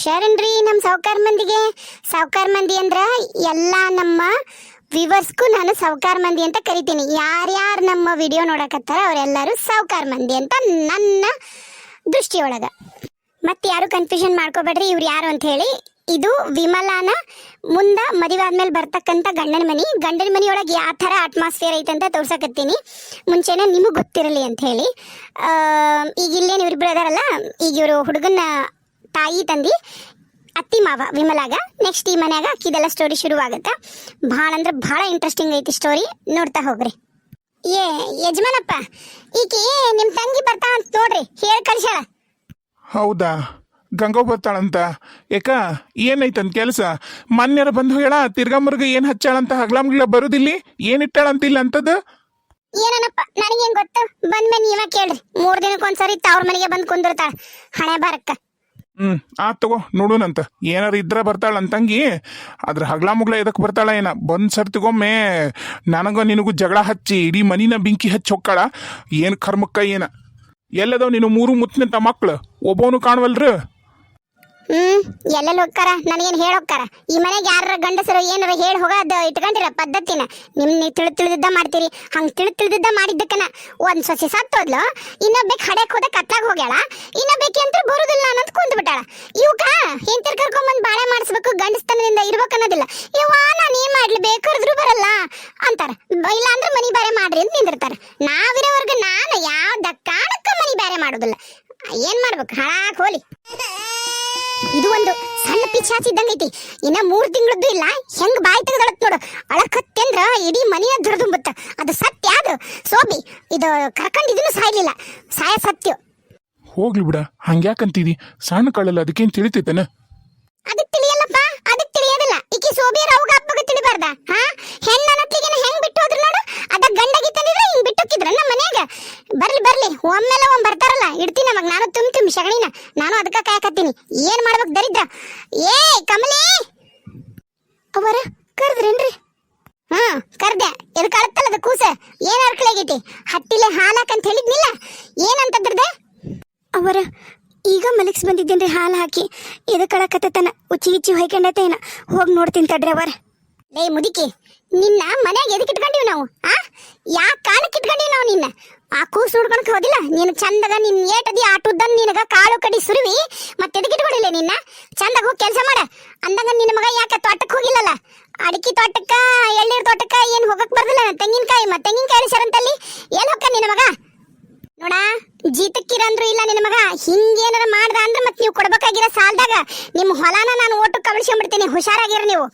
ಶರಣ್ರಿ ನಮ್ಮ ಸಾವ್ಕಾರ ಮಂದಿಗೆ. ಸಾವ್ಕಾರ ಮಂದಿ ಅಂದ್ರೆ ಎಲ್ಲ ನಮ್ಮ ವಿವರ್ಸ್ಗೂ ನಾನು ಸಾವ್ಕಾರ ಮಂದಿ ಅಂತ ಕರಿತೀನಿ. ಯಾರ್ಯಾರು ನಮ್ಮ ವಿಡಿಯೋ ನೋಡಕತ್ತಾರ ಅವರೆಲ್ಲರೂ ಸಾವ್ಕಾರ ಮಂದಿ ಅಂತ ನನ್ನ ದೃಷ್ಟಿಯೊಳಗ. ಮತ್ತೆ ಯಾರು ಕನ್ಫ್ಯೂಷನ್ ಮಾಡ್ಕೋಬೇಡ್ರಿ, ಇವ್ರು ಯಾರು ಅಂತ ಹೇಳಿ. ಇದು ವಿಮಲಾನ ಮುಂದ ಮದುವೆ ಆದ್ಮೇಲೆ ಬರ್ತಕ್ಕಂಥ ಗಂಡನ ಮನಿ. ಗಂಡನ ಮನಿಯೊಳಗೆ ಯಾವ ಥರ ಅಟ್ಮಾಸ್ಫಿಯರ್ ಐತೆ ಅಂತ ತೋರ್ಸಕತ್ತೀನಿ. ಮುಂಚೆನೆ ನಿಮಗೆ ಗೊತ್ತಿರಲಿ ಅಂತ ಹೇಳಿ. ಈಗ ಇಲ್ಲೇನು ಇವ್ರಿಬ್ರು ಅದಾರಲ್ಲ ಈಗ ಇವರು ಹುಡುಗನ ತಾಯಿ ತಂದಿ ಅತ್ತಿ ಮಾವ ವಿಮಲಾಗ ನೆಕ್ಸ್ಟ್ ಈ ಮನ್ಯಾಗ ಅಕ್ಕಿದೆಲ್ಲ ಸ್ಟೋರಿ ಶುರುವಾಗುತ್ತೆ. ಭಾಳ ಅಂದ್ರೆ ಭಾಳ ಇಂಟ್ರೆಸ್ಟಿಂಗ್ ಐತಿ ಸ್ಟೋರಿ ನೋಡ್ತಾ ಹೋಗ್ರಿ. ಏ ಯಜಮಾನಪ್ಪ ಈಕಿ ನಿಮ್ಮ ತಂಗಿ ಬರ್ತಾ ಅಂತ ನೋಡ್ರಿ ಹೇಳಿ ಕಳಿಸ್ಯಾಳ. ಹೌದಾ? ಗಂಗೋ ಬರ್ತಾಳಂತ? ಯಾಕ ಏನೈತನ್ ಕೆಲಸ? ಮಾನ್ಯರ ಬಂದು ಹೇಳ ತಿರ್ಗಾ ಮುರ್ಗ ಏನ್ ಹಚ್ಚಾಳಂತ ಹಗ್ಲಾಮ್ಗಿಳ ಬರುದಿಲ್ಲಿ? ಏನ್ ಇಟ್ಟಾಳಂತಿಲ್ಲ ಅಂತದ ಏನನಪ್ಪ ನನಗೇನ್ ಗೊತ್ತು? ಬಂದ್ಮೇಲೆ ನೀವ ಕೇಳ್ರಿ. ಮೂರ್ ದಿನಕ್ಕೊಂದ್ಸರಿ ತವ್ರ ಮನೆಗೆ ಬಂದ್ ಕುಂದಿರ್ತಾಳ. ಹಣೆ ಬಾರಕ್ಕ. ಹ್ಮ್ ಆತ್ ತಗೋ ನೋಡೋಣಂತ ಏನಾರ ಇದ್ರ ಬರ್ತಾಳಂತಂಗಿ ಅದ್ರ ಹಗ್ಲ ಮುಗ್ಲ ಇದಕ್ಕೆ ಬರ್ತಾಳ ಏನ? ಬಂದ್ ಸರ್ತಿಗೊಮ್ಮೆ ನನಗ ನಿನಗೂ ಜಗಳ ಹಚ್ಚಿ, ಇಡೀ ಮನಿನ ಬೆಂಕಿ ಹಚ್ಚಿ ಹೊಕ್ಕಾಳ. ಏನ್ ಕರ್ಮಕ್ಕ ಏನ? ಎಲ್ಲದವ್ ನೀನು ಮೂರು ಮುತ್ತಿನಂತ ಮಕ್ಳು. ಒಬ್ಬವನು ಕಾಣವಲ್ರ? ಹ್ಮ್, ಎಲ್ಲೆಲ್ಲಿ ಹೋಗ್ತಾರ ನನಗೇನು ಹೇಳಿ ಹೋಗ್ತಾರ ಈ ಮನೆಗೆ ಯಾರ ಗಂಡಸರು ಏನಾರ ಹೇಳಿ ಹೋಗೋದು ಇಟ್ಕೊಂಡಿರ ಪದ್ಧತಿನ? ನಿಮ್ ನೀವು ತಿಳಿ ತಿಳಿದಿದ್ದ ಮಾಡ್ತೀರಿ. ಹಂಗ್ ತಿಳಿ ತಿಳಿದಿದ್ದ ಮಾಡಿದ್ದಕ್ಕನ ಒಂದ್ ಸೊಸೆ ಸತ್ತೋದ್ಲು ಇನ್ನೊಬ್ಬಕ್ಕೆ ಹಡೆಕ್ ಹೋದ ಕತ್ಲಾಗ ಹೋಗ್ಯಾಳ. ಇನ್ನೊಬ್ಬಕ್ಕೆ ಅಂತ ಬರುದಿಲ್ಲ. ಅನ್ನೋದು ಹೆಂಡತಿ ಕರ್ಕೊಂಡ್ ಬಂದು ಬಾಳೆ ಮಾಡಿಸ್ಬೇಕು, ಗಂಡಸ್ತನದಿಂದ ಇರ್ಬೇಕು ಅನ್ನೋದಿಲ್ಲ. ಇವ ನಾನು ಏನ್ ಮಾಡ್ಲಿ ಬೇಕಾದ್ರೂ ಬರಲ್ಲ ಅಂತಾರ. ಇಲ್ಲ ಅಂದ್ರೆ ಮನಿ ಬೇರೆ ಮಾಡ್ರಿ ಅಂತ ನಿಂದಿರ್ತಾರ. ನಾವಿರೋವರ್ಗ ನಾನು ಯಾವ್ದ ಕಾರಣಕ್ಕ ಮನಿ ಬೇರೆ ಮಾಡೋದಿಲ್ಲ. ಏನ್ ಮಾಡ್ಬೇಕು? ಹಾಳಾಕ್ ಹೋಲಿ. ಇದು ಒಂದು ಸಣ್ಣ ಪಿಚಾಚಿ ಇದ್ದಂಗೈತಿ ಇನ್ನ ಮೂರ್ ತಿಂಗಳದ್ದು ಇಲ್ಲ, ಹೆಂಗ್ ಬಾಯಿ ತೆಗೆದಳತ್ ನೋಡು. ಅಳಕತ್ತೆಂದ್ರ ಇಡೀ ಮನೆಯ ದುರ್ದುಂಬುತ್ತ. ಅದು ಸತ್ಯ ಅದು ಸೋಬಿ, ಇದು ಕರ್ಕೊಂಡ್ ಇದನ್ನು ಸಾಯ್ಲಿಲ್ಲ. ಸಾಯ ಸತ್ಯ. ಹೋಗ್ಲಿ ಬಿಡ ಹಂಗ್ಯಾಕಂತೀದಿ ಸಣ್ಣ ಕಳ್ಳಲ್ಲ ಅದಕ್ಕೇನು ತಿಳಿತೈತನ? ಅದಕ್ಕೆ ತಿಳಿಯಲ್ಲಪ್ಪ ಅದಕ್ಕೆ ತಿಳಿಯೋದಿಲ್ಲ. ಈಕಿ ಸೋಬಿಯರ ಅವಾಗ ಅಪ್ಪಗೆ ತಿಳಿಬಾರ್ದ, ಹಾ? ಹೆಣ್ಣ ಅನ್ನತ್ಲಿಗೆನ ಹೆಂಗ್ ಬಿಟ್ಟು ಹೋದ್ರು ನೋಡು? ಅದ ಗಂಡಗಿ ತಂದಿದ್ರೆ ಹಿಂಗ್ ಬಿಟ್ಟುಕಿದ್ರ ನಮ್ಮ ಮನ್ಯಾಗ. ಬರ್ಲಿ ಬರ್ಲಿ ಒಮ್ಮೆಲ್ಲ ಒಮ್ಮೆ ಬರ್ತಾರಲ್ಲ, ಇಡ್ತೀನಿ ನಮಗ್, ನಾನು ತುಂಬಿ ತುಂಬಿ ಶಗಣಿನ ನಾನು ಅದಕ್ಕ ಕಾಯಕತ್ತೀನಿ. ಏನ್ ಮಾಡ್ಬೇಕು ದರಿದ್ರ? ಏ ಕಮಲಿ! ಅವರ, ಕರೆದ್ರೇನ್ರಿ? ಹಾ, ಕರ್ದೆ. ಎದಕ್ ಅಳತ್ತಲ್ಲ ಅದು ಕೂಸ? ಏನ್ ಅರ್ಕಲಾಗೈತಿ ಹಟ್ಟಿಲೆ ಹಾಲಾಕಂತ ಹೇಳಿದ್ನಿಲ್ಲ? ಏನಂತದ್ರದೆ? ಅವರ ಈಗ ಮಲಗಿಸ್ ಬಂದಿದ್ದೇನ್ರಿ, ಹಾಲು ಹಾಕಿ. ತನ? ಉಚ್ಚಿ ಇಚ್ಚಿ ಹೊಯ್ಕೊಂಡೈತೇನ ಹೋಗಿ ನೋಡ್ತೀನಿ ತಡ್ರಿ ಅವರ. ಲೇ, ಮುದುಕಿ, ನಿನ್ನ ಮನೆಗೆ ಎದಕ್ಕೆ ಇಟ್ಕೊಂಡಿವಿ ನಾವು? ಆ? ಯಾ ಕಾಲಕ್ಕೆ ಇಟ್ಕೊಂಡಿವಿ ನಾವು ನಿನ್ನ? ಆ ಕೂಸು ಹುಡ್ಕೊಳಕ್ ಹೋದಿಲ್ಲ? ನೀನು ಚಂದಗ, ನಿನ್ ಏಟದಿ ಆಟುದನ್ ನಿನಗ ಕಾಳು ಕಡಿ ಸುರುವಿ, ಮತ್ತೆ ಎದಕ್ಕೆ ಇಟ್ಕೊಂಡಿಲ್ಲ ನಿನ್ನ? ಚಂದಾಗ ಹೋಗಿ ಕೆಲಸ ಮಾಡ. ಅಂದಂಗ ನಿನ್ನ ಮಗ ಯಾಕೆ ತೋಟಕ್ಕೆ ಹೋಗಿಲ್ಲಲ್ಲ? ಅಡಿಕೆ ತೋಟಕ್ಕ, ಎಳ್ನೀರ್ ತೋಟಕ್ಕ ಏನ್ ಹೋಗಕ್ ಬರ್ದಿಲ್ಲ? ತೆಂಗಿನಕಾಯಿ, ಮತ್ತೆ ತೆಂಗಿನಕಾಯಿ ಸರಂತಲ್ಲಿ ಏನ್ ಹೋಗ್ಕ ನಿನ್ನ ಮಗ? ನೋಡ ಜೀತಕ್ಕಿರಂದ್ರು ಇಲ್ಲ ನಿನ್ನ ಮಗ. ಹಿಂಗೇನಾರ ಮಾಡ್ದ ಅಂದ್ರೆ ಮತ್ತೆ ನೀವು ಕೊಡ್ಬೇಕಾಗಿರೋ ಸಾಲದಾಗ ನಿಮ್ಮ ಹೊಲನ ನಾನು ಓಟು ಕಬಳಿಸ್ಕೊಂಡ್ಬಿಡ್ತೀನಿ. ಹುಷಾರಾಗಿರ ನೀವು.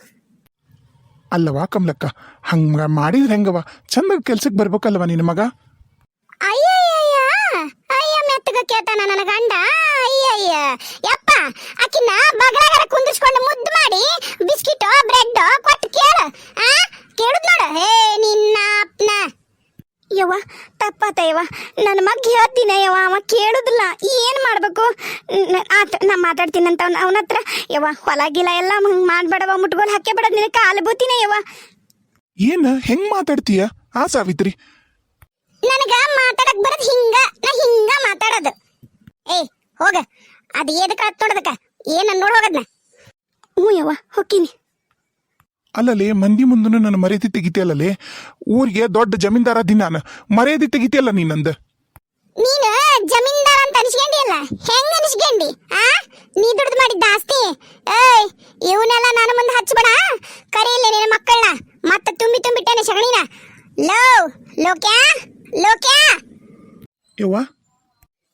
ಅಲ್ಲವಾ ಕಮಲಕ್ಕ? ಹಂಗ ಮಾಡಿದ್ರೆ ಹೆಂಗವ ಚಂದ ಕೆಲ್ಸಕ್ಕೆ ಬರ್ಬೇಕಲ್ವ ನಿನ್ನ ಮಗ? ಅಯ್ಯಯ್ಯಯ್ಯ. ಅಯ್ಯ ಮೆತ್ತಗ ಕೇಳ್ತಾನ ನನ್ನ ಗಂಡ. ಅಯ್ಯಯ್ಯ. ಯಪ್ಪ ಆಕಿನ ಬಗಲಾಗರ ಕುಂದಿಸ್ಕೊಂಡು ಮುದ್ದು ಮಾಡಿ ಬಿಸ್ಕಿಟ್ ಬ್ರೆಡ್ ಕೊಟ್ಟು ಕೇಳು. ಆ ಕೇಳುದ್ ನೋಡು ಹೇ ಯವ್ವ ತಪ್ಪಾತ ಯವ್ವ. ನನ್ನ ಮಗ ಹೇಳ್ತೀನಿ ಯವ್ವ ಅವ ಕೇಳುದಿಲ್ಲ. ಏನು ಮಾಡಬೇಕು? ಆತ ನಾ ಮಾತಾಡ್ತೀನಿ ಅಂತ ಅವ್ನ ಅವನ ಹತ್ರ. ಯವ್ವ ಹೊಲ ಗಿಲ ಎಲ್ಲ ಹಂಗೆ ಮಾಡಬೇಡವ ಮುಟ್ಗೋಲ್ ಹಾಕೇ ಬೇಡ ನಿನಗೆ ಕಾಲು ಬೂತಿನ ಯವ್ವ. ಏನ ಹೆಂಗ್ ಮಾತಾಡ್ತೀಯ? ಆ ಸಾವಿತ್ರಿ. ನನಗ ಮಾತಾಡಕ್ ಬರದ್ ಹಿಂಗ ನಾ ಹಿಂಗ ಮಾತಾಡೋದು. ಏ ಹೋಗ. ಅದ್ ಏದಕ್ಕ ಹತ್ತೊಡದಕ್ಕ ಏನ ನೋಡ್ ಹೋಗದ್ನ? ಹ್ಞೂ ಯವ್ವ ಹೊಕ್ಕಿನಿ ಅಲ್ಲಲೇ ಮಂದಿ ಮುಂದೂ ನನ್ನ ಮರ್ಯಾದೆ ತೆಗಿತಿಯಲ್ಲಲೇ ಊರಿಗೆ ದೊಡ್ಡ ಜಮೀನ್ದಾರ ದಿನ ನಾನು. ಮರ್ಯಾದೆ ತೆಗಿತಿಯಲ್ಲ ನೀನಂದ ನೀನು ಜಮೀನ್ದಾರ ಅಂತ ಅನ್ಸ್ಕೊಂಡಿಯಲ್ಲ ಹೆಂಗ ಅನ್ಸ್ಕೊಂಡಿ? ಆ? ನೀ ದುಡ್ದು ಮಾಡಿದ್ದ ಆಸ್ತಿ? ಏಯ್ ಇವನ್ನೆಲ್ಲ ನಾನು ಮುಂದೆ ಹಚ್ಬೇಡ ಕರೆಯಲ್ಲ ನಿನ್ನ ಮಕ್ಕಳನ್ನ. ಮತ್ತೆ ತುಂಬಿ ತುಂಬಿಟ್ಟೇನೆ ಸಗಣಿನ ಲೋ ಲೋಕ್ಯಾ ಲೋಕ್ಯಾ! ಯವ್ವ?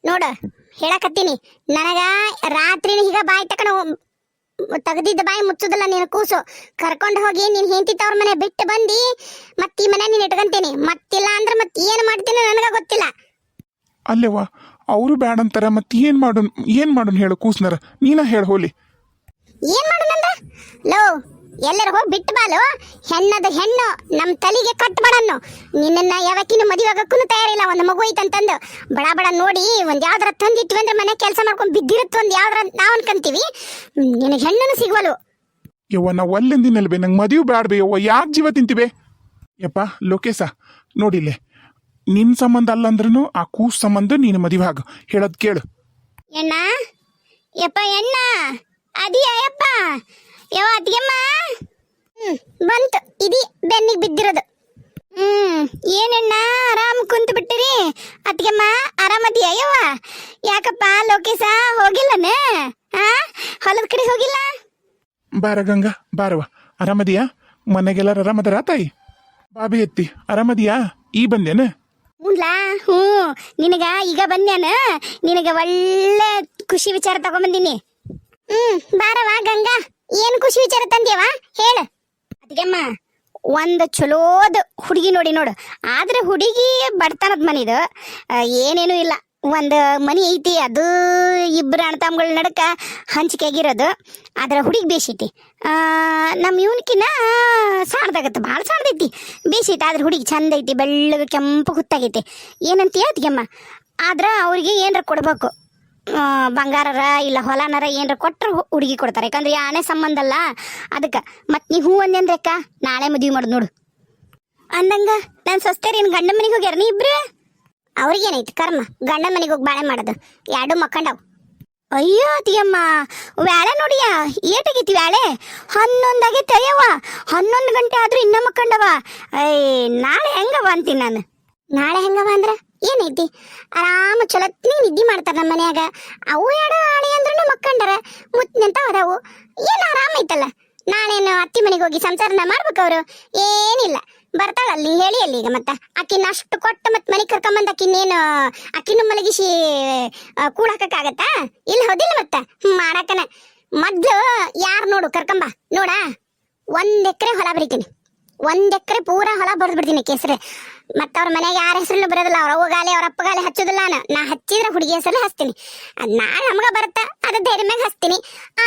ನೋಡು ಹೇಳಕತ್ತೀನಿ. ನನಗ ರಾತ್ರಿನ ಹೀಗ ಬಾಯಿ ತಕಣ ತೆಗ್ದಿದ್ದ ಬಾಯಿ ಮುಚ್ಚುದಿಲ್ಲ ನೀನು ಕೂಸು. ಕರ್ಕೊಂಡು ಹೋಗಿ ನೀನು ಹೆಂಡತಿ ತವ್ರ ಮನೆ ಬಿಟ್ಟು ಬಂದಿ ಮತ್ತೆ ಈ ಮನೆ ನೀನು ಇಟ್ಕೊಂತೀನಿ. ಮತ್ತಿಲ್ಲ ಅಂದ್ರೆ ಮತ್ತೆ ಏನು ಮಾಡ್ತೀನಿ ನನಗೆ ಗೊತ್ತಿಲ್ಲ. ಅಲ್ಲೇವ ಅವರು ಬ್ಯಾಡ ಅಂತಾರೆ ಮತ್ತೆ ಏನು ಮಾಡೋಣ ಏನು ಮಾಡೋಣ ಹೇಳು ಕೂಸ್ನರ? ನೀನ ಹೇಳು ಹೋಲಿ. ಏನ್ ಮಾಡೋಣ ಲೋ ಎಲ್ಲರ ಹೋಗಿ ಬಿಟ್ಟು ಬಾಲು. ಹೆಣ್ಣದ ಹೆಣ್ಣು ನಮ್ಮ ತಲೆಗೆ ಕಟ್ಬೇಡನ್ನು. ನಿನ್ನ ಯಾವತ್ತಿನ ಮದುವೆ ಆಗಕ್ಕೂ ತಯಾರಿಲ್ಲ. ಒಂದು ಮಗು ಐತಂತಂದು ಬಡ ಬಡ ನೋಡಿ ಒಂದು ಯಾವ್ದಾರ ತಂದಿಟ್ವಿ ಅಂದ್ರೆ ಮನೆ ಕೆಲಸ ಮಾಡ್ಕೊಂಡು ಬಿದ್ದಿರುತ್ತೆ ಒಂದು ಯಾವ್ದಾರ ನಾವ್ ಅನ್ಕಂತೀವಿ. ನಿನಗೆ ಹೆಣ್ಣನ್ನು ಸಿಗ್ವಲು ಯವ್ವ ನಾವು ಅಲ್ಲೆಂದಿನಲ್ವೇ ನಂಗೆ ಮದುವೆ ಬ್ಯಾಡ್ಬೇ ಯವ್ವ. ಯಾಕೆ ಜೀವ ತಿಂತೀವಿ? ಯಪ್ಪ ಲೋಕೇಶ ನೋಡಿಲ್ಲೇ ನಿನ್ ಸಂಬಂಧ ಅಲ್ಲಂದ್ರೂ ಆ ಕೂಸ್ ಸಂಬಂಧ ನೀನು ಮದುವೆ ಆಗ. ಹೇಳೋದು ಕೇಳು. ಎಣ್ಣ ಯಪ್ಪ ಎಣ್ಣ ಆ ಯಾವ ಅತ್ತಿಗೆಮ್ಮ. ಹ್ಮ್ ಬಂತು. ಇದಿ ಬೆನ್ನಿಗೆ ಬಿದ್ದಿರೋದು. ಹ್ಮ್ ಏನಣ್ಣ ಆರಾಮ್ ಕುಂತು ಬಿಟ್ಟಿರಿ? ಅತ್ತಿಗೆಮ್ಮ ಆರಾಮದಿಯ ಯವ್ವ? ಯಾಕಪ್ಪ ಲೋಕೇಶ ಹೋಗಿಲ್ಲನೇ? ಹಾ ಹೊಲದ ಕಡೆ ಹೋಗಿಲ್ಲ? ಬಾರ ಗಂಗಾ ಬಾರವ ಆರಾಮದಿಯಾ? ಮನೆಗೆಲ್ಲರ ಆರಾಮದಾರ ತಾಯಿ? ಬಾಬಿ ಎತ್ತಿ ಆರಾಮದಿಯಾ? ಈ ಬಂದೇನ? ಹ್ಞೂನ್ಲಾ ಹ್ಞೂ. ನಿನಗ ಈಗ ಬಂದ್ಯಾನ ನಿನಗೆ ಒಳ್ಳೆ ಖುಷಿ ವಿಚಾರ ತಗೊಂಬಂದಿನಿ. ಹ್ಮ್ ಬಾರವ ಗಂಗಾ. ಏನು ಖುಷಿ ವಿಚಾರ ತಂದ್ಯವ ಹೇಳ. ಅದಕ್ಕೆಮ್ಮ ಒಂದು ಚಲೋದ ಹುಡುಗಿ ನೋಡಿ ನೋಡು. ಆದ್ರೆ ಹುಡುಗಿ ಬಡತನದ ಮನಿದು ಏನೇನು ಇಲ್ಲ. ಒಂದು ಮನಿ ಐತಿ ಅದು ಇಬ್ಬರು ಅಣ್ತಮ್ಮಗಳ ನಡಕ ಹಂಚಿಕೆ ಆಗಿರೋದು ಆದ್ರೆ ಹುಡುಗಿ ಬೇಸೈತಿ ನಮ್ಮ ಇವನ್ಕಿನ ಸಾಣ್ದಾಗತ್ತೆ ಭಾಳ ಸಾಣ್ದೈತಿ. ಬೇಸೈತಿ ಆದ್ರೆ ಹುಡುಗಿ ಚಂದ ಐತಿ ಬೆಳ್ಳಗೆ ಕೆಂಪು ಹುತ್ತಾಗೈತಿ ಏನಂತೀಯ ಅದಕ್ಕೆಮ್ಮ ಆದ್ರೆ ಅವ್ರಿಗೆ ಏನಾರ ಕೊಡ್ಬೇಕು. ಬಂಗಾರರ ಇಲ್ಲ ಹೊಲನರ ಏನಾರ ಕೊಟ್ರು ಹುಡುಗಿ ಕೊಡ್ತಾರೆ. ಯಾಕಂದ್ರೆ ಆನೆ ಸಂಬಂಧ ಅಲ್ಲ. ಅದಕ್ಕೆ. ಮತ್ತು ನೀ ಹೂ ಅಕ್ಕ? ನಾಳೆ ಮದುವೆ ಮಾಡೋದು ನೋಡು. ಅಂದಂಗ ನನ್ನ ಸೊಸ್ತೇರಿ ಏನು ಗಂಡ ಮನೆಗೆ ಹೋಗ್ಯಾರ ನೀ ಇಬ್ರು? ಅವ್ರಿಗೇನೈತಿ ಕರ್ಮ? ಗಂಡ ಮನೆಗೆ ಹೋಗಿ ಬಾಳೆ ಮಾಡೋದು. ಎರಡು ಮಕ್ಕಂಡವ್. ಅಯ್ಯೋ ಅತಿಯಮ್ಮ ವ್ಯಾಳೆ ನೋಡಿಯ? ಏಟಾಗೈತಿ ವ್ಯಾಳೆ? ಹನ್ನೊಂದಾಗೆ ತೆಯವ ಹನ್ನೊಂದು ಗಂಟೆ ಆದರೂ ಇನ್ನೂ ಮಕ್ಕಂಡವ ಏ ನಾಳೆ ಹೆಂಗವ ಅಂತೀನಿ ನಾನು. ನಾಳೆ ಹೆಂಗವ ಅಂದ್ರ? ಏನೈತಿ ಆರಾಮ ಚಲತ್ನೇ ನಿದ್ದೆ ಮಾಡ್ತಾರ ನಮ್ಮ ಮನ್ಯಾಗ. ಅವು ಎರಡು ಆಣೆ ಅಂದ್ರೂ ಮಕ್ಕಂಡರ. ಮುತ್ತಿನಂತ ಅದಾವು ಏನು ಆರಾಮ ಐತಲ್ಲ? ನಾನೇನು ಅತ್ತಿ ಮನೆಗೆ ಹೋಗಿ ಸಂಸಾರನ ಮಾಡ್ಬೇಕವ್ರು ಏನಿಲ್ಲ. ಬರ್ತಾಳಲ್ಲಿ ಹೇಳಿ ಅಲ್ಲಿ ಈಗ ಮತ್ತೆ. ಆಕಿನ ಅಷ್ಟು ಕೊಟ್ಟು ಮತ್ತೆ ಮನೆ ಕರ್ಕೊಂಬಂದು ಆಕಿನೇನು ಆಕಿನ ಮಲಗಿಸಿ ಕೂಡ ಹಾಕಕ್ಕಾಗತ್ತಾ ಇಲ್ಲ ಹೌದಿಲ್ಲ ಮತ್ತೆ? ಮಾಡಾಕನ ಮೊದ್ಲು ಯಾರು ನೋಡು, ಕರ್ಕೊಂಬ. ನೋಡ? ಒಂದ್ ಎಕರೆ ಹೊಲ ಬರಿತೀನಿ. ಒಂದ್ ಎಕರೆ ಪೂರಾ ಹೊಲ ಬರೆದು ಬಿಡ್ತೀನಿ ಕೇಸರಿ. ಮತ್ತ ಅವ್ರ ಮನೆಗೆ ಯಾರ ಹೆಸರು ಬರೋದಿಲ್ಲ, ಅವ್ರ ಅವ್ವಗಾಲಿ ಅವ್ರ ಅಪ್ಪಗಾಲಿ ಹಚ್ಚೋದಿಲ್ಲ ನಾನು. ನಾ ಹಚ್ಚಿದ್ರೆ ಹುಡುಗಿ ಹೆಸರು ಹಚ್ತೀನಿ. ಅದ್ ನಾ ನಮ್ಗ ಬರುತ್ತ, ಅದ ಧೈರ್ಯ ಮ್ಯಾಗ ಹಚ್ತೀನಿ.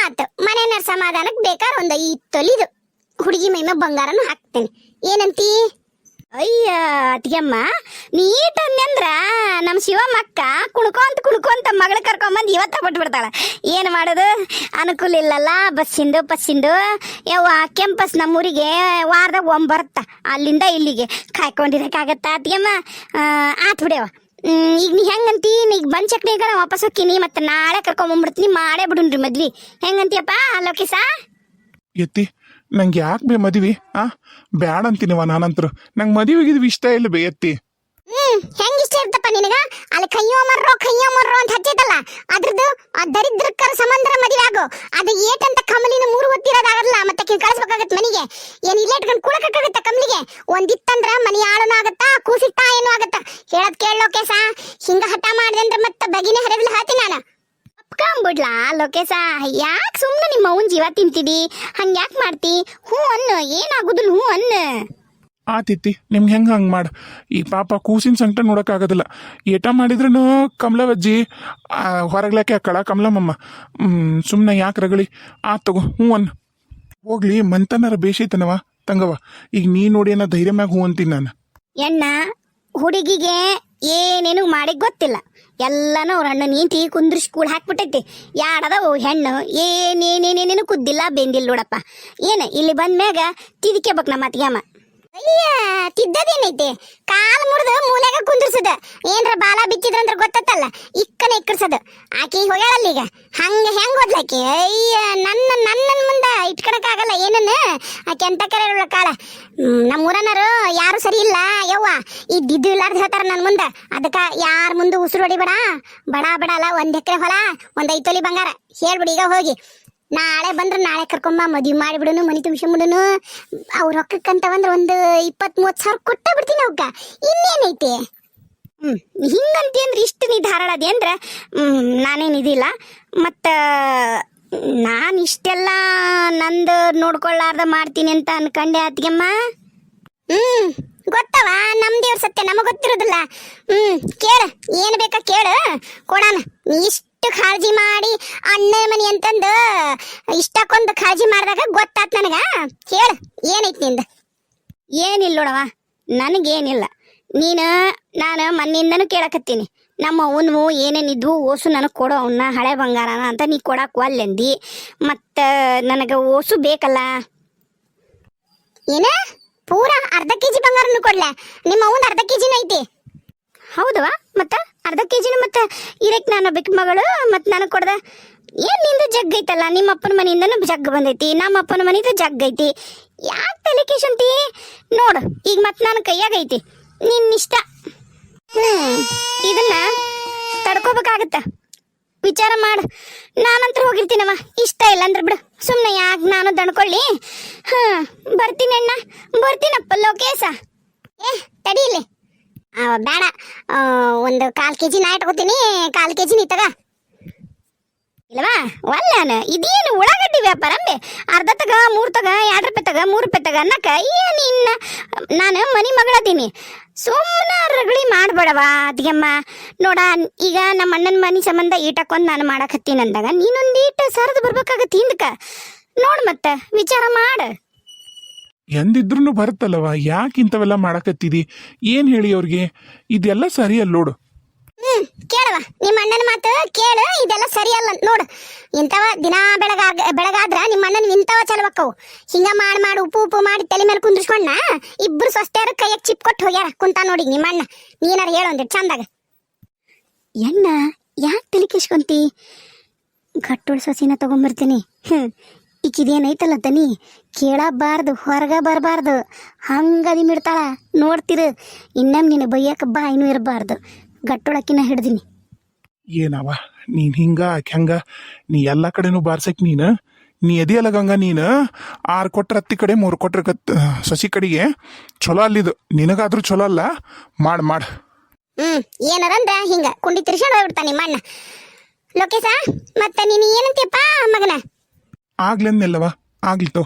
ಆತ ಮನೆಯ ಸಮಾಧಾನಕ್ಕೆ ಬೇಕಾದ್ರೆ ಒಂದು ಈ ತೊಲಿದು ಹುಡುಗಿ ಮೈ ಮ್ಯಾಗ ಬಂಗಾರನು ಹಾಕ್ತೀನಿ. ಏನಂತಿ? ಅಯ್ಯ ಅತ್ತಿಗೆಮ್ಮ ನೀಟ್ ನಮ್ಮ ಶಿವಮ್ಮಕ್ಕ ಕುಣ್ಕೊಂತ ಕುಣ್ಕೊಂತ ಮಗಳ ಕರ್ಕೊಂಬಂದು ಇವತ್ತ ಬಿಟ್ಟು ಬಿಡ್ತಾಳ ಏನು ಮಾಡೋದು? ಅನುಕೂಲ ಇಲ್ಲಲ್ಲ ಬಸ್ಸಿಂದು ಬಸ್ಸಿಂದು ಯಾವ ಕೆಂಪಸ್ ನಮ್ಮೂರಿಗೆ ವಾರದಾಗ ಒಮ್ಮೆ ಬರುತ್ತ ಅಲ್ಲಿಂದ ಇಲ್ಲಿಗೆ. ಕಾಯ್ಕೊಂಡಿರಕ್ಕಾಗತ್ತ ಅತ್ತಿಗೆಮ್ಮ ಆತ್ ಬಿಡ್ಯವ ಈಗ ನೀ ಹೆಂಗಂತಿ? ಈಗ ಬಂದ್ ಚಕ್ನಿಗ ವಾಪಸ್ ಹೋಗ್ತೀನಿ ಮತ್ತೆ ನಾಳೆ ಕರ್ಕೊಂಬಂದ್ಬಿಡ್ತೀನಿ, ಮಾಡೇ ಬಿಡುನ್ರಿ ಮದ್ವಿ. ಹೆಂಗಂತಿಯಪ್ಪ, ಲೋಕೇಶ? ಎತ್ತಿ. ನಂಗೆ ಯಾಕೆ ಬೇ ಮದುವೆ, ಆ? ಬ್ಯಾಡ ಅಂತೀನಿವ ನಾನಂತರು. ನಂಗೆ ಮದುವೆ ಇದು ಇಷ್ಟ ಇಲ್ಲ ಬೇ ಎತ್ತಿ. ಹ್ಮ್, ಹೆಂಗ್ ಇಷ್ಟ ಇರ್ತಪ್ಪ ನಿನಗ? ಅಲ್ಲಿ ಕೈಯೋ ಮರ್ರೋ ಕೈಯೋ ಮರ್ರೋ ಅಂತ ಹಚ್ಚೈತಲ್ಲ? ಅದ್ರದ್ದು, ಆ ದರಿದ್ರಕ್ಕರ ಸಂಬಂಧರ ಮದುವೆ ಆಗು. ಅದು ಏಟಂತ ಕಮಲಿನ ಮೂರು ಹೊತ್ತಿರೋದಾಗಲ್ಲ, ಮತ್ತೆ ಆಕಿನ್ ಕಳಿಸ್ಬೇಕಾಗತ್ತೆ ಮನಿಗೆ. ಏನ್ ಇಲ್ಲೇ ಇಟ್ಕೊಂಡು ಕುಳಕಾಗತ್ತ ಕಮಲಿಗೆ? ಒಂದಿತ್ತಂದ್ರ ಮನಿ ಆಳನು ಆಗತ್ತ ಕೂಸಿಟ್ಟ ಏನು ಆಗತ್ತ? ಹೇಳದ್ ಕೇಳೋಕೆ ಸಾ ಹಿಂಗ ಹಠ ಮಾಡಿದೆ ಅಂದ್ರೆ ಮತ್ತೆ ಬಗಿನೇ ಹರಿದ್ಲು ಹೇಳ್ತೀನಿ ನಾನು. ಒಪ್ಕೊಂಬಿಡ್ಲಾ ಲೋಕೇಶ ಯಾಕೆ ಸುಮ್ಮನೆ ನಿಮ್ಮ ಅವನ್ ಜೀವ ತಿಂತಿದಿ? ಹಂಗ ಯಾಕೆ ಮಾಡ್ತಿ? ಹ್ಞೂ ಅನ್ನು ಏನಾಗುದಿಲ್ಲ ಹ್ಞೂ ಅನ್ನು? ಆತಿತ್ತಿ ನಿಮ್ಗೆ ಹೆಂಗೆ ಹಂಗೆ ಮಾಡು? ಈ ಪಾಪ ಕೂಸಿನ ಸಂಕಟ ನೋಡೋಕ್ಕಾಗೋದಿಲ್ಲ ಏಟ ಮಾಡಿದ್ರೂ ಕಮಲವಜ್ಜಿ ಹೊರಗ್ಲಾಕೆ ಹಾಕಳ ಕಮಲಮ್ಮಮ್ಮ. ಸುಮ್ಮನೆ ಯಾಕೆ ರಗಳಿ? ಆತ್ ತಗೋ ಹ್ಞೂ ಅನ್ ಹೋಗ್ಲಿ ಮಂತನರ ಬೇಷೈತನವ ತಂಗವ ಈಗ ನೀ ನೋಡಿ ಏನೋ ಧೈರ್ಯ ಮ್ಯಾಗ ಹೂ ಅಂತೀನಿ ನಾನು. ಎಣ್ಣ ಹುಡುಗಿಗೆ ಏನೇನು ಮಾಡಿ ಗೊತ್ತಿಲ್ಲ. ಎಲ್ಲಾನು ಅವ್ರ ಅಣ್ಣ ನೀತಿ ಕುಂದ್ರಿಸಿ ಕೂಡ ಹಾಕ್ಬಿಟ್ಟೈತಿ. ಯಾಡದವು ಹೆಣ್ಣು? ಏನೇನೇನೇನೇನು ಕುದ್ದಿಲ್ಲ, ಬೆಂದಿಲ್ಲ ನೋಡಪ್ಪ. ಏನು, ಇಲ್ಲಿ ಬಂದ್ಮ್ಯಾಗ ತಿದಿಕೆಬೇಕು ನಮ್ಮ ಅತ್ತಿಗೆಮ್ಮ ತಿದ್ದದೇನೈತಿ? ಕಾಲ್ ಮುರಿದು ಮೂಲೆಗ ಕುಂದಿರ್ಸದ. ಏನ್ರ ಬಾಲ ಬಿಚ್ಚಿದ್ರಂದ್ರ ಗೊತ್ತತ್ತಲ್ಲ, ಇಕ್ಕನ ಇಕ್ಕರ್ಸದ. ಆಕಿ ಹೋಗ್ಯಾಳಲ್ಲ ಈಗ. ಹಂಗ ಹೆಂಗ್ ಓದ್ಲಾಕಿ ಅಯ್ಯ ನನ್ನ ನನ್ನ ಮುಂದ ಇಟ್ಕಣಕ್ಕಾಗಲ್ಲ ಏನನ್ನ? ಆಕೆ ಅಂತ ಕರೆ ಕಾಳ. ನಮ್ಮ ಯಾರು ಸರಿ ಇಲ್ಲ. ಯವ್ವ ಇದ್ದಿದ್ದು ಇಲ್ಲಾರ್ದು ಹೇಳ್ತಾರ ನನ್ನ ಮುಂದೆ. ಅದಕ್ಕ ಯಾರ ಮುಂದೆ ಉಸಿರು ಹೊಡಿಬೇಡ? ಬಡ ಬಡ ಅಲ್ಲ, ಒಂದ್ ಎಕರೆ ಹೊಲ, ಒಂದ್ ಐತೊಲಿ ತೊಲಿ ಬಂಗಾರ. ಹೇಳ್ಬಿಡಿ, ಈಗ ಹೋಗಿ. ನಾಳೆ ಬಂದ್ರೆ ನಾಳೆ ಕರ್ಕೊಂಬ ಮದ್ವಿ ಮಾಡಿಬಿಡೋನು ಮನಿ ತುಂಬಿಸ್ಬಿಡುನು ಅವ್ರ ರೊಕ್ಕಕ್ಕಂತವಂದ್ರೆ ಒಂದು ಇಪ್ಪತ್ತ್ ಮೂವತ್ತು ಸಾವಿರ ಕೊಟ್ಟ ಬಿಡ್ತೀನಿ ಅವಕ್ಕ ಇನ್ನೇನೈತಿ? ಹ್ಮ್ ಹಿಂಗಂತಿ ಅಂದ್ರೆ ಇಷ್ಟು ನೀ ಧಾರಾಳ ಅದಿ ಅಂದ್ರೆ ಹ್ಮ್ ನಾನೇನ್ ಇದಿಲ್ಲ ಮತ್ತ ನಾನು ಇಷ್ಟೆಲ್ಲ ನಂದು ನೋಡ್ಕೊಳ್ಳಾರ್ದ ಮಾಡ್ತೀನಿ ಅಂತ ಅನ್ಕಂಡೆ ಅತ್ಗೆಮ್ಮ ಹ್ಞೂ ಗೊತ್ತವ ನಮ್ಮ ದೇವ್ರ ಸತ್ಯ ನಮಗೆ ಗೊತ್ತಿರೋದಿಲ್ಲ. ಹ್ಞೂ ಕೇಳ ಏನು ಬೇಕಾ ಕೇಳು. ಕೊಡಾನ ನೀ ಇಷ್ಟು ಕಾಳಜಿ ಮಾಡಿ ಅಣ್ಣ ಮನಿ ಅಂತಂದು ಇಷ್ಟಕ್ಕೊಂದು ಕಾಳಜಿ ಮಾಡಿದಾಗ ಗೊತ್ತಾತ್ ನನಗ. ಹೇಳ ಏನೈತಿ ನಿಂದ? ಏನಿಲ್ಲ ನೋಡವ ನನಗೇನಿಲ್ಲ. ನೀನು, ನಾನು ಮಣ್ಣಿಂದನೂ ಕೇಳಕತ್ತೀನಿ. ನಮ್ಮ ಅವನು ಏನೇನಿದ್ವು ಓಸು ನನಗೆ ಕೊಡು ಅವನ್ನ ಹಳೆ ಬಂಗಾರನ ಅಂತ ನೀ ಕೊಡಕ್ಕೆ ಒಲ್ಲೆಂದಿ. ಮತ್ತು ನನಗೆ ಓಸು ಬೇಕಲ್ಲ? ಏನ? ಪೂರ ಅರ್ಧ ಕೆ ಜಿ ಬಂಗಾರನು ಕೊಡ್ಲ? ನಿಮ್ಮ ಅವನ ಅರ್ಧ ಕೆ ಜಿನ ಐತಿ. ಹೌದವಾ ಮತ್ತ ಅರ್ಧ ಕೆ ಜಿನ ಮತ್ತೆ ಇರಕ್ ನಾನು ಬಿಕ್ ಮಗಳು ಮತ್ತೆ ನನಗೆ ಕೊಡ್ದ. ಏನ್ನಿಂದ ಜಗ್ ಐತಲ್ಲ ನಿಮ್ಮ ಅಪ್ಪನ ಮನೆಯಿಂದನು ಜಗ್ ಬಂದೈತಿ ನಮ್ಮ ಅಪ್ಪನ ಮನೆಯಿಂದ ಜಗ್ ಐತಿ. ಯಾಕೆ ತಲೆ ಕೇಶಂತಿ? ನೋಡು ಈಗ ಮತ್ ನನ್ನ ಕೈಯಾಗ ಐತಿ ನಿನ್ನ ಇಷ್ಟ. ಹ್ಮ್ ಇದನ್ನ ತಡ್ಕೋಬೇಕಾಗತ್ತ. ವಿಚಾರ ಮಾಡು ನಾನಂತ್ರ ಹೋಗಿರ್ತೀನವ ಇಷ್ಟ ಇಲ್ಲ ಅಂದ್ರೆ ಬಿಡು. ಸುಮ್ಮನೆ ಯಾಕೆ ನಾನು ದಣ್ಕೊಳ್ಳಿ ಹ ಬರ್ತೀನಿ ಅಣ್ಣ ಬರ್ತೀನಪ್ಪ ಲೋಕೇಶ. ಏ ತಡಿ ಇಲ್ಲಿ. ಆ, ಬೇಡ. ಒಂದು ಕಾಲು ಕೆ ಜಿ ನಾ ಇಟ್ಕೋತೀನಿ, ಕಾಲು ಕೆ ಜಿ ನೀ ತಗ. ಇಲ್ವಾ ಒಲ್ಲಾನ? ಇದೇನು ಉಳ್ಳಾಗಡ್ಡಿ ವ್ಯಾಪಾರ ಅಂಬೆ ಅರ್ಧ ತಗ, ಮೂರು ತಗ, ಎರಡು ರೂಪಾಯಿ ತಗ, ಮೂರು ರೂಪಾಯಿ ತಗ ಅನ್ನಕ ಏನು ಇನ್ನ? ನಾನು ಮನಿ ಮಗಳದೀನಿ. ಸುಮ್ಮನೆ ರಗಳಿ ಮಾಡಬೇಡವ, ಅದ್ಗೆಮ್ಮ. ನೋಡ, ಈಗ ನಮ್ಮ ಅಣ್ಣನ ಮನೆ ಸಂಬಂಧ ಈಟಕ್ಕೊಂದು ನಾನು ಮಾಡಕತ್ತೀನಿ ಅಂದಾಗ ನೀನೊಂದು ಈಟ ಸರದು ಬರ್ಬೇಕಾಗತ್ತೆ ಹಿಂದಕ್ಕೆ ನೋಡು ಮತ್ತೆ, ವಿಚಾರ ಮಾಡು. ಎಂದಿದ್ರೂ ಬರುತ್ತಲ್ಲವ? ಯಾಕೆ ಇಂಥವೆಲ್ಲ ಮಾಡಕತ್ತಿದಿ? ಏನು ಹೇಳಿ ಅವ್ರಿಗೆ? ಇದೆಲ್ಲ ಸರಿಯಲ್ಲ ನೋಡು. ಹ್ಮ್ ಕೇಳವ ನಿಮ್ಮ ಅಣ್ಣನ ಮಾತು ಕೇಳು ಇದೆಲ್ಲ ಸರಿಯಲ್ಲ. ಅಂತ ನೋಡು ಇಂಥವ ದಿನ ಬೆಳಗಾಗ ಬೆಳಗಾದ್ರ ನಿಮ್ಮ ಅಣ್ಣನ ಇಂಥವ ಚಲವಕ್ಕವು ಹಿಂಗ ಮಾಡಿ ಮಾಡಿ ಉಪ್ಪು ಉಪ್ಪು ಮಾಡಿ ತಲೆ ಮೇಲೆ ಕುಂದ್ರಿಸ್ಕೊಂಡ ಇಬ್ರು ಸ್ವಸ್ಥರು ಕೈಯಾಗ ಚಿಪ್ ಕೊಟ್ಟು ಹೋಗ್ಯಾರ. ಕುಂತ ನೋಡಿ ನಿಮ್ಮ ಅಣ್ಣ. ನೀನಾರ ಹೇಳು ಒಂದಿಟ್ಟು ಚಂದಾಗ. ಎಣ್ಣ ಯಾಕೆ ತಲೆ ಕೆಸ್ಕೊಂತಿ? ಗಟ್ಟುಳ ಸಸಿನ ತಗೊಂಬರ್ತೀನಿ. ಹ್ಮ್ ಈಕಿದೇನೈತಲ್ಲ ತನಿ? ಕೇಳಬಾರ್ದು ಹೊರಗ ಬರಬಾರ್ದು. ಹಂಗದಿ ಮಿಡ್ತಾಳ. ನೋಡ್ತಿರು. ಇನ್ನೊಮ್ಮೆ ನಿನ್ನ ಬೈಯಕ್ಕೆ ಬಾಯಿನೂ ಇರಬಾರ್ದು. ಗಟ್ಟೊಳಕಿನ ಹಿಡ್ದಿನಿ. ಏನವ? ನೀನು ಹಿಂಗ ಹಂಗ? ನೀ ಎಲ್ಲ ಕಡೆನೂ ಬಾರ್ಸಕ್ ನೀನು? ನೀ ಎದೆಯಲ್ಲ ಗಂಗ ನೀನು? ಆರು ಕೊಟ್ರ ಹತ್ತಿ ಕಡೆ ಮೂರು ಕೊಟ್ರ ಕತ್ ಸಸಿ ಕಡೆಗೆ. ಚಲೋ ಅಲ್ಲಿದು. ನಿನಗಾದ್ರೂ ಚಲೋ ಅಲ್ಲ? ಮಾಡ್ ಮಾಡ್. ಹ್ಮ್ ಏನಾರಂದ್ರ ಹಿಂಗ. ಕುಂಡಿ ತಿರ್ಸ್ಕೊಂಡು ಹೋಗ್ಬಿಡ್ತಾನೆ ನಿಮ್ಮ ಅಣ್ಣ ಲೋಕೇಶ ಮತ್ತೆ ನೀನು ಏನಂತೀಯಪ್ಪ ಮಗನ? ಆಗ್ಲೆನ್ನೆಲ್ಲವ? ಆಗ್ಲಿ ತೋ.